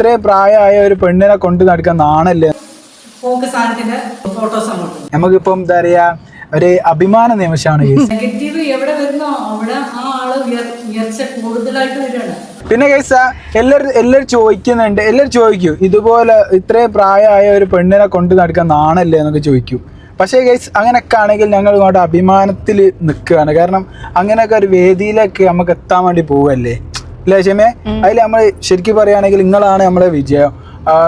ഇത്രയും പ്രായമായ ഒരു പെണ്ണിനെ കൊണ്ട് നടക്കാൻ നാണല്ലേ? നമുക്കിപ്പം എന്താ പറയാ ഒരു അഭിമാന നിമിഷമാണ് പിന്നെ കേസ എല്ലാവരും എല്ലാവരും ചോദിക്കുന്നുണ്ട് എല്ലാവരും ചോദിക്കൂ ഇതുപോലെ ഇത്രയും പ്രായമായ ഒരു പെണ്ണിനെ കൊണ്ട് നടക്കാൻ നാണല്ലേ എന്നൊക്കെ ചോദിക്കും. പക്ഷേ കേസ് അങ്ങനെയൊക്കെ ആണെങ്കിൽ ഞങ്ങൾ ഇങ്ങോട്ട് അഭിമാനത്തിൽ നിൽക്കുകയാണ്. കാരണം അങ്ങനെയൊക്കെ ഒരു വേദിയിലേക്ക് നമുക്ക് എത്താൻ വേണ്ടി പോവല്ലേ അല്ലേ ക്ഷമേ അതിൽ നമ്മൾ ശരിക്കും പറയുകയാണെങ്കിൽ നിങ്ങളാണ് നമ്മളെ വിജയം.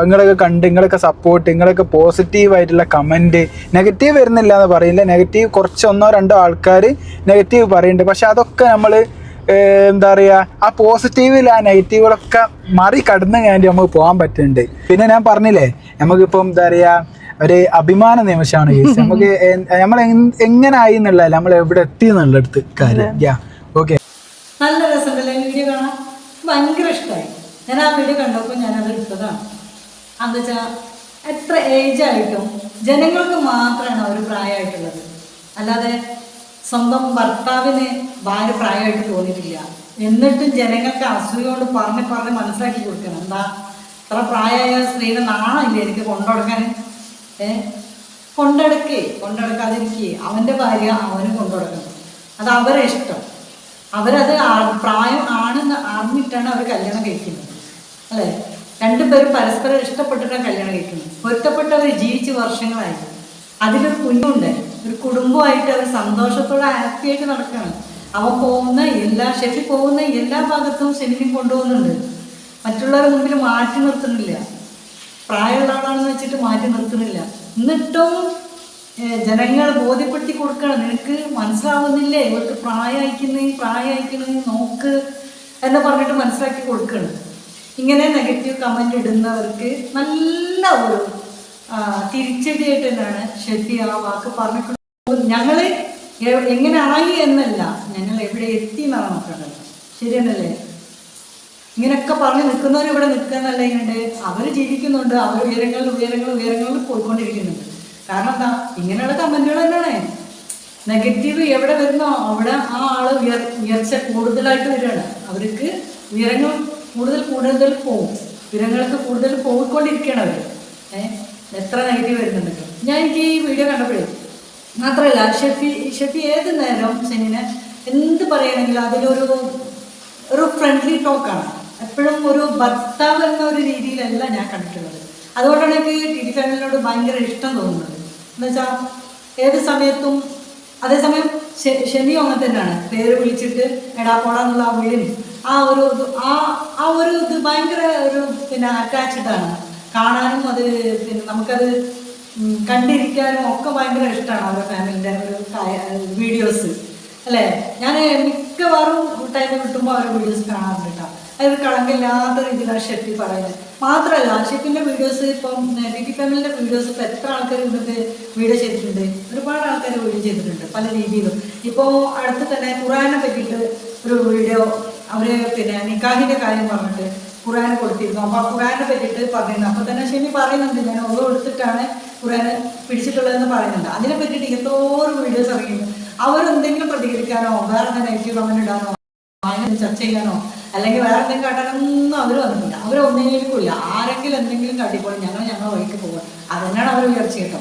നിങ്ങളൊക്കെ കണ്ട് നിങ്ങളൊക്കെ സപ്പോർട്ട് നിങ്ങളൊക്കെ പോസിറ്റീവ് ആയിട്ടുള്ള കമന്റ് നെഗറ്റീവ് വരുന്നില്ല എന്ന് പറയില്ല. നെഗറ്റീവ് കുറച്ച് ഒന്നോ രണ്ടോ ആൾക്കാർ നെഗറ്റീവ് പറയുന്നുണ്ട് പക്ഷെ അതൊക്കെ നമ്മൾ എന്താ പറയുക ആ പോസിറ്റീവിൽ ആ നെഗറ്റീവുകളൊക്കെ മറി കടന്ന് വേണ്ടി നമുക്ക് പോകാൻ പറ്റുന്നുണ്ട് പിന്നെ ഞാൻ പറഞ്ഞില്ലേ നമുക്കിപ്പം എന്താ പറയുക ഒരു അഭിമാന നിമിഷമാണ് നമുക്ക് നമ്മൾ എങ്ങനെ ആയി എന്നുള്ളതല്ല നമ്മൾ എവിടെ എത്തി എന്നുള്ളടത്ത് കാര്യം യാ ഓക്കെ നല്ല രസമുണ്ടല്ലേ വീഡിയോ കാണാൻ ഭയങ്കര ഇഷ്ടമായി ഞാൻ ആ വീഡിയോ കണ്ടപ്പോൾ ഞാനത് എടുത്തതാണ്. എന്താ വെച്ചാൽ എത്ര ഏജ് ആയിട്ടും ജനങ്ങൾക്ക് മാത്രമാണ് അവർ പ്രായമായിട്ടുള്ളത്. അല്ലാതെ സ്വന്തം ഭർത്താവിന് ഭാര്യ പ്രായമായിട്ട് തോന്നിയിട്ടില്ല. എന്നിട്ടും ജനങ്ങൾക്ക് അസൂയോട് പറഞ്ഞ് പറഞ്ഞ് മനസ്സിലാക്കി കൊടുക്കണം. എന്താ? ഇത്ര പ്രായമായ സ്ത്രീയുടെ നാണമില്ല എനിക്ക് കൊണ്ടുകൊടുക്കാൻ ഏ? കൊണ്ടെടുക്കേ കൊണ്ടെടുക്കാതിരിക്കേ. അവന്റെ ഭാര്യ അവന് കൊണ്ടുകൊടുക്കണം അത് അവരെ ഇഷ്ടം. അവരത് പ്രായം ആണെന്ന് അറിഞ്ഞിട്ടാണ് അവർ കല്യാണം കഴിക്കുന്നത്. അല്ലേ? രണ്ടുപേരും പരസ്പരം ഇഷ്ടപ്പെട്ടിട്ടാണ് കല്യാണം കഴിക്കുന്നത്. പൊരുത്തപ്പെട്ടവർ ജീവിച്ച് വർഷങ്ങളായി. അതിലൊരു കുഞ്ഞുണ്ട്. ഒരു കുടുംബമായിട്ട് അവർ സന്തോഷത്തോടെ ഹാപ്പി ആയിട്ട് നടക്കുകയാണ്. അവൻ പോകുന്ന എല്ലാ ഷെഫി പോകുന്ന എല്ലാ ഭാഗത്തും ഷെഫിനും കൊണ്ടുപോകുന്നുണ്ട്. മറ്റുള്ളവരുടെ മുമ്പിൽ മാറ്റി നിർത്തുന്നില്ല. പ്രായമുള്ള ആളാണെന്ന് വെച്ചിട്ട് മാറ്റി നിർത്തുന്നില്ല. എന്നിട്ടും ജനങ്ങൾ ബോധ്യപ്പെടുത്തി കൊടുക്കണം നിനക്ക് മനസ്സിലാവുന്നില്ലേ? ഇവർക്ക് പ്രായമായിക്കുന്നേ പ്രായമായിക്കുന്നേ നോക്ക്. എന്ന് പറഞ്ഞിട്ട് മനസ്സിലാക്കി കൊടുക്കണം. ഇങ്ങനെ നെഗറ്റീവ് കമന്റ് ഇടുന്നവർക്ക് നല്ല ഒരു തിരിച്ചടിയായിട്ട് തന്നെയാണ് ഷെഫി ആ വാക്ക് പറഞ്ഞിട്ടുള്ളത്. ഞങ്ങൾ എങ്ങനെ ആയി എന്നല്ല ഞങ്ങൾ എവിടെ എത്തി എന്നാണ് നോക്കേണ്ടത്. ശരിയെന്നല്ലേ ഇങ്ങനെയൊക്കെ പറഞ്ഞ് നിൽക്കുന്നവർ ഇവിടെ നിൽക്കുന്നല്ല ഇങ്ങണ്ട് അവർ ജീവിക്കുന്നുണ്ട്. അവർ ഉയരങ്ങളിൽ ഉയരങ്ങളിൽ ഉയരങ്ങളിൽ പോയിക്കൊണ്ടിരിക്കുന്നുണ്ട്. കാരണം എന്താ? ഇങ്ങനെയുള്ള കമന്റുകൾ തന്നെയാണ്. നെഗറ്റീവ് എവിടെ വരുന്നോ അവിടെ ആ ആൾ ഉയർ ഉയർച്ച കൂടുതലായിട്ട് വരികയാണ്. അവർക്ക് ഉയരങ്ങൾ കൂടുതൽ കൂടുതൽ പോകും ഉയരങ്ങൾക്ക് കൂടുതൽ പോയിക്കൊണ്ടിരിക്കുകയാണ് അവർ ഏഹ് എത്ര നെഗറ്റീവ് വരുന്നുണ്ടല്ലോ ഞാൻ എനിക്ക് ഈ വീഡിയോ കണ്ടപ്പോഴേ മാത്രമല്ല ഷെഫി ഷെഫി ഏത് നേരം ശനിനെ എന്ത് പറയുകയാണെങ്കിലും അതിലൊരു ഒരു ഫ്രണ്ട്ലി ടോക്കാണ് എപ്പോഴും ഒരു ഭർത്താവ് എന്ന ഒരു രീതിയിലല്ല ഞാൻ കണ്ടിട്ടുള്ളത്. അതുകൊണ്ടാണ് എനിക്ക് ടി ഡി ഫാമിലിനോട് ഭയങ്കര ഇഷ്ടം തോന്നുന്നത്. എന്നുവെച്ചാൽ ഏത് സമയത്തും അതേസമയം ശനിയും അങ്ങനെ തന്നെയാണ് പേര് വിളിച്ചിട്ട് എടാ പോടാന്നുള്ള ആ വിളി ആ ഒരു ആ ആ ഒരു ഇത് ഭയങ്കര ഒരു പിന്നെ അറ്റാച്ച്ഡ് ആണ്. കാണാനും അത് പിന്നെ നമുക്കത് കണ്ടിരിക്കാനും ഒക്കെ ഭയങ്കര ഇഷ്ടമാണ് അവരുടെ ഫാമിലിന്റെ ഒരു വീഡിയോസ് അല്ലേ? ഞാൻ മിക്കവാറും ടൈം കിട്ടുമ്പോൾ അവരുടെ വീഡിയോസ് കാണാറുണ്ട് കേട്ടോ. അതൊരു കളങ്കില്ലാത്ത രീതിയിലാണ് ഷെഫി പറയുന്നത് മാത്രമല്ല ഷെഫിന്റെ വീഡിയോസ് ഇപ്പം ഡി ടി ഫാമിലിന്റെ വീഡിയോസ് ഇപ്പം എത്ര ആൾക്കാർ ഇവിടുത്തെ വീഡിയോ ചെയ്തിട്ടുണ്ട്? ഒരുപാട് ആൾക്കാർ വീഡിയോ ചെയ്തിട്ടുണ്ട് പല രീതിയിലും. ഇപ്പോൾ അടുത്ത് തന്നെ ഖുറാനെ പറ്റിയിട്ട് ഒരു വീഡിയോ അവർ പിന്നെ നിക്കാഹിന്റെ കാര്യം പറഞ്ഞിട്ട് ഖുറാൻ കൊടുത്തിരുന്നു. അപ്പോൾ ആ ഖുറാനെ പറ്റിയിട്ട് പറഞ്ഞിരുന്നു. അപ്പോൾ തന്നെ ഷെമി പറയുന്നുണ്ട് ഞാൻ ഓരോ എടുത്തിട്ടാണ് ഖുറാൻ പിടിച്ചിട്ടുള്ളതെന്ന് പറയുന്നുണ്ട്. അതിനെ പറ്റിയിട്ട് എന്തോരം വീഡിയോസ് ഇറങ്ങിയിരുന്നു അവരെന്തെങ്കിലും പ്രതികരിക്കാനോ വേറെ നെഗറ്റീവ് കമന്റ് ഇടാനോ ചർച്ച ചെയ്യാനോ അല്ലെങ്കിൽ വേറെ എന്തെങ്കിലും കാട്ടാനൊന്നും അവർ വന്നിട്ടില്ല. അവർ ഒന്നെങ്കിലും ഇല്ല ആരെങ്കിലും എന്തെങ്കിലും കാട്ടിക്കോളും. ഞങ്ങൾ ഞങ്ങൾ വഴിക്ക് പോകുക അതന്നെയാണ് അവർ ഉയർച്ച കേട്ടോ.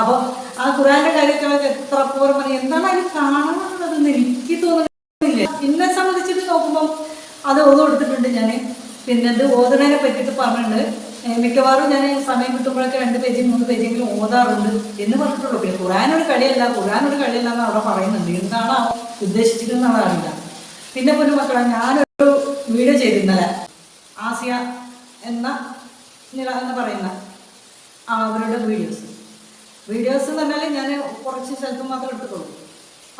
അപ്പോൾ ആ ഖുറാന്റെ കാര്യത്തിലൊക്കെ എത്ര പോലും പറയും എന്താണ് അവർ കാണാനുള്ളതെന്ന് എനിക്ക് തോന്നുന്നില്ല. എന്നെ സംബന്ധിച്ചിട്ട് നോക്കുമ്പോൾ അത് ഓതം കൊടുത്തിട്ടുണ്ട് ഞാൻ പിന്നെ അത് ഓതണേനെ പറ്റിയിട്ട് പറഞ്ഞിട്ടുണ്ട്. മിക്കവാറും ഞാൻ സമയം കിട്ടുമ്പോഴൊക്കെ രണ്ട് പേജ് മൂന്ന് പേജെങ്കിലും ഓതാറുണ്ട് എന്ന് പറഞ്ഞിട്ടുള്ളൂ. പിന്നെ ഖുറാനൊരു കളിയല്ല. ഖുറാനൊരു കളിയല്ല എന്ന് അവിടെ പറയുന്നുണ്ട്. എന്താണ് ഉദ്ദേശിച്ചിരുന്നത് അറിയില്ല പിന്നെ പൊന്നു മക്കളെ ഞാനൊരു വീഡിയോ ചെയ്തിരുന്നത്. ആസിയ എന്ന നില എന്ന് പറയുന്ന അവരുടെ വീഡിയോസ്. വീഡിയോസ് എന്ന് പറഞ്ഞാൽ ഞാൻ കുറച്ച് സ്ഥലത്ത് മാത്രം എടുത്തുള്ളൂ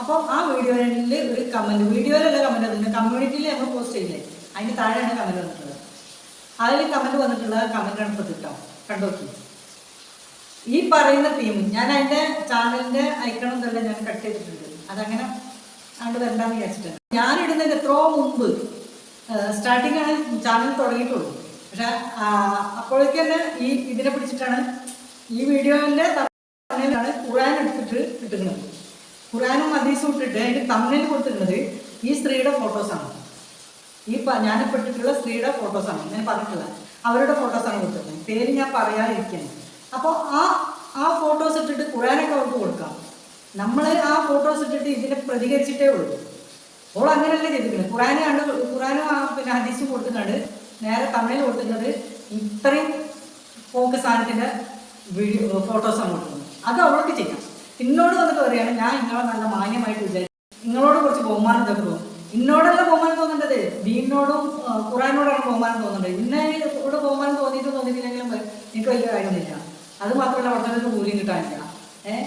അപ്പോൾ ആ വീഡിയോയിൽ ഒരു കമന്റ് വീഡിയോയിലല്ല കമന്റ് വന്നിട്ടുണ്ട് കമ്മ്യൂണിറ്റിയിൽ നമ്മൾ പോസ്റ്റ് ചെയ്യില്ലേ? അതിന് താഴെയാണ് കമന്റ് വന്നിട്ടുള്ളത്. അതിൽ കമന്റ് വന്നിട്ടുള്ള കമന്റ് ഇപ്പോൾ കിട്ടാം ഈ പറയുന്ന ടീം ഞാൻ അതിന്റെ ചാനലിന്റെ ഐക്കണം തന്നെ ഞാൻ കട്ട് ചെയ്തിട്ടുണ്ട്. അതങ്ങനെ അങ്ങോട്ട് വരണ്ടാന്ന് വിചാരിച്ചിട്ടുണ്ട് ഞാൻ ഇടുന്നതിന് എത്രയോ മുമ്പ് സ്റ്റാർട്ടിംഗ് ആണ് ചാനൽ തുടങ്ങിയിട്ടുള്ളൂ. പക്ഷെ അപ്പോഴേക്ക് തന്നെ ഈ ഇതിനെ പിടിച്ചിട്ടാണ് ഈ വീഡിയോയിന്റെ തമ്മിലാണ് ഖുറാൻ എടുത്തിട്ട് ഇട്ടിരുന്നത് ഖുറാനും മദീസും ഇട്ടിട്ട് അതിന്റെ തമ്മിൽ കൊടുത്തിട്ടുള്ളത് ഈ സ്ത്രീയുടെ ഫോട്ടോസാണ് ഈ ഇട്ടിട്ടുള്ള സ്ത്രീയുടെ ഫോട്ടോസാണ് ഞാൻ പറഞ്ഞിട്ടുള്ളത് അവരുടെ ഫോട്ടോസാണ് കൊടുത്തിട്ടുള്ളത്. പേര് ഞാൻ പറയാതിരിക്കാൻ അപ്പോൾ ആ ആ ഫോട്ടോസ് ഇട്ടിട്ട് ഖുറാനൊക്കെ അവർക്ക് കൊടുക്കാം. നമ്മൾ ആ ഫോട്ടോസ് ഇട്ടിട്ട് ഇതിനെ പ്രതികരിച്ചിട്ടേ ഉള്ളൂ. ഓൾ അങ്ങനെയല്ല ചെയ്തിരിക്കുന്നത് ഖുറാന് കണ്ട് ഖുറാനും പിന്നെ ഹദീസും കൊടുക്കുന്നുണ്ട് നേരെ തമിഴിൽ കൊടുക്കുന്നത് ഇത്രയും പോക്ക് സാധനത്തിന്റെ വീഡിയോ ഫോട്ടോസാണ് കൊടുക്കുന്നത്. അത് അവൾക്ക് ചെയ്യാം. എന്നോട് വന്നിട്ട് പറയുകയാണ് ഞാൻ നിങ്ങളെ നല്ല മാന്യമായിട്ട് വിചാരിച്ചു നിങ്ങളോട് കുറച്ച് ബഹുമാനം തോന്നും. ഇന്നോടല്ല ബഹുമാനം തോന്നേണ്ടത്? ദീനോടും ഖുറാനോടാണ് ബഹുമാനം തോന്നേണ്ടത്. ഇന്നെ ഇവിടെ ബഹുമാനം തോന്നിയിട്ട് തോന്നിയിട്ടില്ലെങ്കിലും എനിക്ക് വലിയ കാര്യമൊന്നുമില്ല. അത് മാത്രമല്ല വർദ്ധനത്തിന് കൂലിയും കിട്ടാനില്ല. ഏഹ്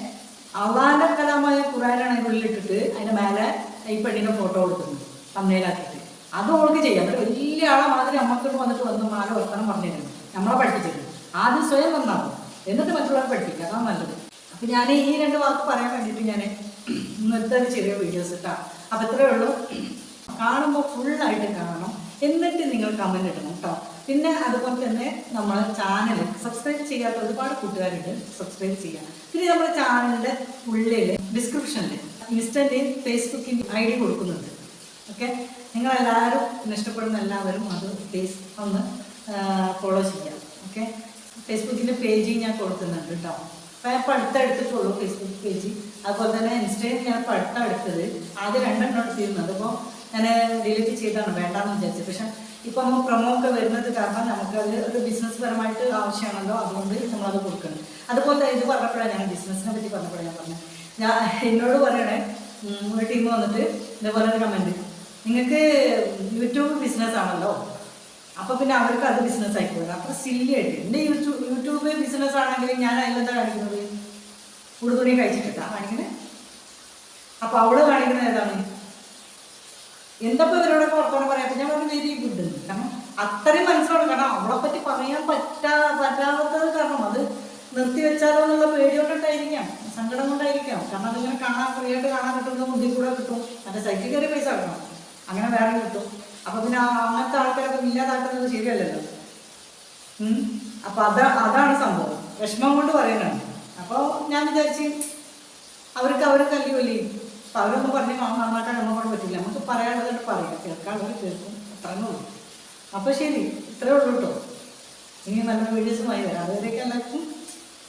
അള്ളാന്റെ കലാമായ ഖുറാനാണ് അതിന്റെ ഉള്ളിലിട്ടിട്ട് അതിന്റെ മേലെ ഈ പെണ്ണിന്റെ ഫോട്ടോ കൊടുക്കുന്നത് തമ്മയിലാക്കിയിട്ട് അത് ഓൾക്ക് ചെയ്യാം. വലിയ ആളെ മാതിരി അമ്മക്കോട്ട് വന്നിട്ട് വന്ന് മാല വർത്തനം പറഞ്ഞിരുന്നു. നമ്മളെ പഠിപ്പിച്ചിരുന്നു. ആദ്യം സ്വയം വന്നാവും എന്നിട്ട് മറ്റുള്ളവർ പഠിപ്പിക്കുക. അതാണ് നല്ലത്. അപ്പൊ ഞാൻ ഈ രണ്ട് വാക്ക് പറയാൻ വേണ്ടിയിട്ട് ഞാൻ ഇന്നത്തെ ചെറിയ വീഡിയോസ് ഇട്ടാ. അപ്പൊ ഇത്രയേ ഉള്ളൂ. കാണുമ്പോൾ ഫുള്ളായിട്ട് കാണണം. എന്നിട്ട് നിങ്ങൾ കമന്റ് ഇടണം കേട്ടോ. പിന്നെ അതുപോലെ തന്നെ നമ്മളെ ചാനൽ സബ്സ്ക്രൈബ് ചെയ്യാത്ത ഒരുപാട് കൂട്ടുകാരുണ്ട്. സബ്സ്ക്രൈബ് ചെയ്യാം. പിന്നെ നമ്മുടെ ചാനലിന്റെ ഉള്ളിൽ ഡിസ്ക്രിപ്ഷനിൽ ഇൻസ്റ്റന്റെയും ഫേസ്ബുക്കിന്റെ ഐ ഡി കൊടുക്കുന്നുണ്ട്. ഓക്കെ? നിങ്ങളെല്ലാവരും ഇഷ്ടപ്പെടുന്ന എല്ലാവരും അത് ഫേസ് ഒന്ന് ഫോളോ ചെയ്യാം. ഓക്കെ? ഫേസ്ബുക്കിന്റെ പേജ് ഞാൻ കൊടുക്കുന്നുണ്ട് കേട്ടോ. അപ്പോൾ ഞാൻ ഇപ്പോൾ അടുത്തെടുത്തിട്ടുള്ളൂ ഫേസ്ബുക്ക് പേജ്. അതുപോലെ തന്നെ ഇൻസ്റ്റയിൽ ഞാൻ ഇപ്പോൾ അടുത്തെടുത്തത് ആദ്യം രണ്ടെണ്ണം ചെയ്യുന്നത് അപ്പോൾ ഞാൻ ഡിലീറ്റ് ചെയ്താണ് വേണ്ടാന്ന് വിചാരിച്ചത് പക്ഷെ ഇപ്പോൾ നമ്മൾ പ്രൊമോ ഒക്കെ വരുന്നത് കാരണം നമുക്ക് അത് ഒരു ബിസിനസ് പരമായിട്ട് ആവശ്യമാണല്ലോ. അതുകൊണ്ട് നമ്മളത് കൊടുക്കണം അതുപോലെ ഇത് പറഞ്ഞപ്പോഴാണ് ഞാൻ ബിസിനസ്സിനെ പറ്റി പറഞ്ഞപ്പോഴാണ് ഞാൻ പറഞ്ഞത്. ഞാൻ എന്നോട് പറയണേ ഒരു ടീം വന്നിട്ട് ഇതേപോലെ ഒരു കമന്റ് നിങ്ങൾക്ക് യൂട്യൂബ് ബിസിനസ് ആണല്ലോ. അപ്പോൾ പിന്നെ അവർക്ക് അത് ബിസിനസ് ആയിക്കോളും അത്ര സില്ലി ആയിട്ട്. എന്റെ യൂട്യൂബ് യൂട്യൂബ് ബിസിനസ് ആണെങ്കിൽ ഞാൻ അതിലെന്താ കാണിക്കുന്നത്? ഉടുതുണി കഴിച്ചിട്ടാ കാണിക്കുന്നത് അപ്പോൾ അവൾ കാണിക്കുന്നത് ഏതാണ്? എന്തപ്പോൾ ഇവരോട് വർത്തമാനം പറയാത്ത ഞാൻ പറഞ്ഞു വെരി ഗുഡ് കാരണം അത്രയും മനസ്സിലാണ് കാരണം അവളെപ്പറ്റി പറ്റി പറയാൻ പറ്റാ പറ്റാത്തത് കാരണം അത് നിർത്തി വെച്ചാലോ എന്നുള്ള പേടി കൊണ്ടിട്ടായിരിക്കാം സങ്കടം കൊണ്ടായിരിക്കാം. കാരണം അതിങ്ങനെ കാണാൻ ഫ്രീയായിട്ട് കാണാൻ കിട്ടുന്ന മുന്നിൽ കൂടെ കിട്ടും. അതിന്റെ സൈറ്റിൽ കയറി പൈസ കിട്ടണം. അങ്ങനെ വേറെ കിട്ടും. അപ്പൊ പിന്നെ അങ്ങനത്തെ ആൾക്കാരൊക്കെ ഇല്ലാതാക്കുന്നത് ശരിയല്ലല്ലോ. അപ്പൊ അതാ അതാണ് സംഭവം. വിഷമം കൊണ്ട് പറയുന്നതാണ് അപ്പോൾ ഞാൻ വിചാരിച്ച് അവർക്ക് അവർ കല്ലുകൊല്ലി അപ്പൊ അവരൊന്നും പറഞ്ഞ് നന്നാക്കാൻ നമ്മൾ കൊണ്ട് പറ്റില്ല. നമുക്ക് പറയാനുള്ളതായിട്ട് പറയാം. കേൾക്കാനുള്ളത് കേൾക്കും. അത്രേ ഉള്ളൂ. അപ്പൊ ശരി. ഇത്രേ ഉള്ളൂ കേട്ടോ ഇനി നല്ല വീഡിയോസുമായി വരാം. അതുവരെയൊക്കെ എല്ലാവർക്കും